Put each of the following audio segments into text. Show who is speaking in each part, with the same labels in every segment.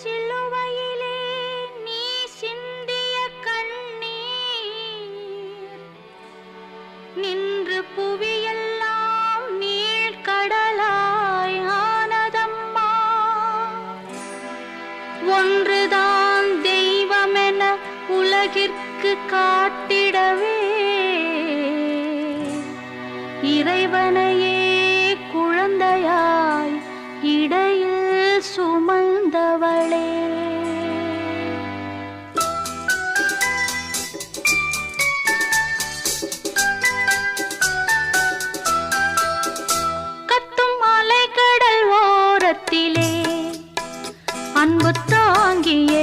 Speaker 1: சிலுவையிலே நீ சிந்திய கண்ணீர். நின்று புவியெல்லாம் நீழ்கடலாய் ஆனதம்மா. ஒன்றுதான் தெய்வமென உலகிற்கு காட்டிடவே. இறைவனையே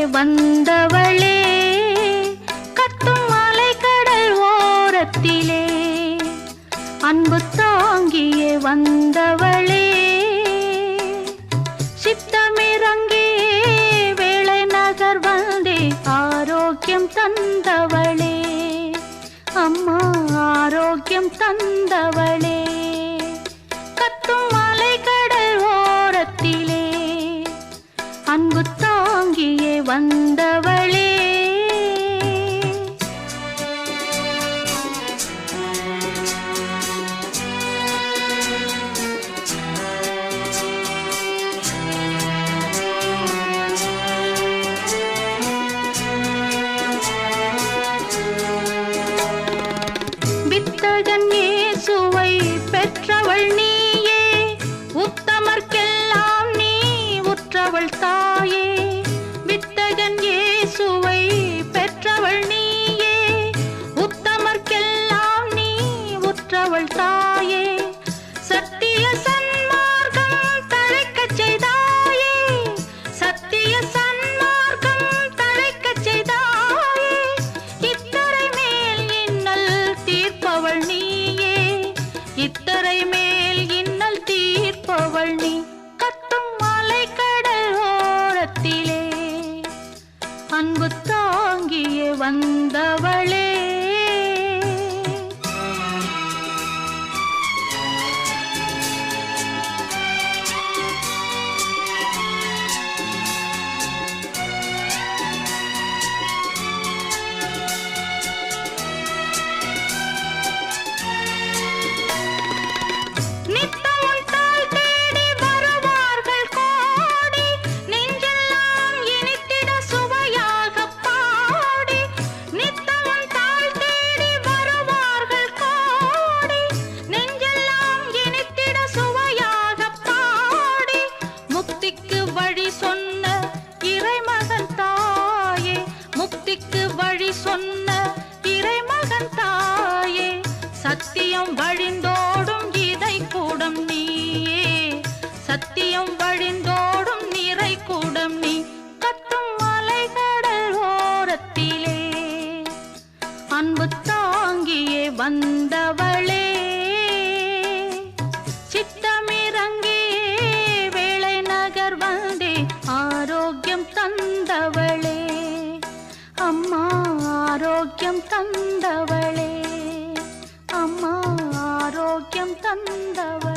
Speaker 1: வந்தவளே கத்தும் மலை கடல் ஓரத்திலே. அன்பு தாங்கியே வந்தவளே சித்தமிறங்கியே வேளை நகர் வந்தே ஆரோக்கியம் தந்தவளே. அம்மா ஆரோக்கியம் தந்தவளே. கத்தும் மலை கடல் ஓரத்திலே அன்பு வந்தவளே. வித்தகன் இயேசுவை பெற்றவள் நீயே. உத்தமர்க்கெல்லாம் நீ உற்றவள் தான் அவள் நீ கத்தும் கடல் ஓரத்திலே. அன்பு தாங்கியே வந்தவளே. சத்தியம் வழிந்தோடும் இதை கூடம் நீயே. சத்தியம் வழிந்தோடும் நிறை கூடம் நீ. கத்தும் மலைகடல் ஓரத்திலே. அன்பு தாங்கியே வந்தவளே. தந்தவளே. அம்மா ஆரோக்கியம் தந்தவளே. அம்மா ஆரோக்கியம் தந்தவளே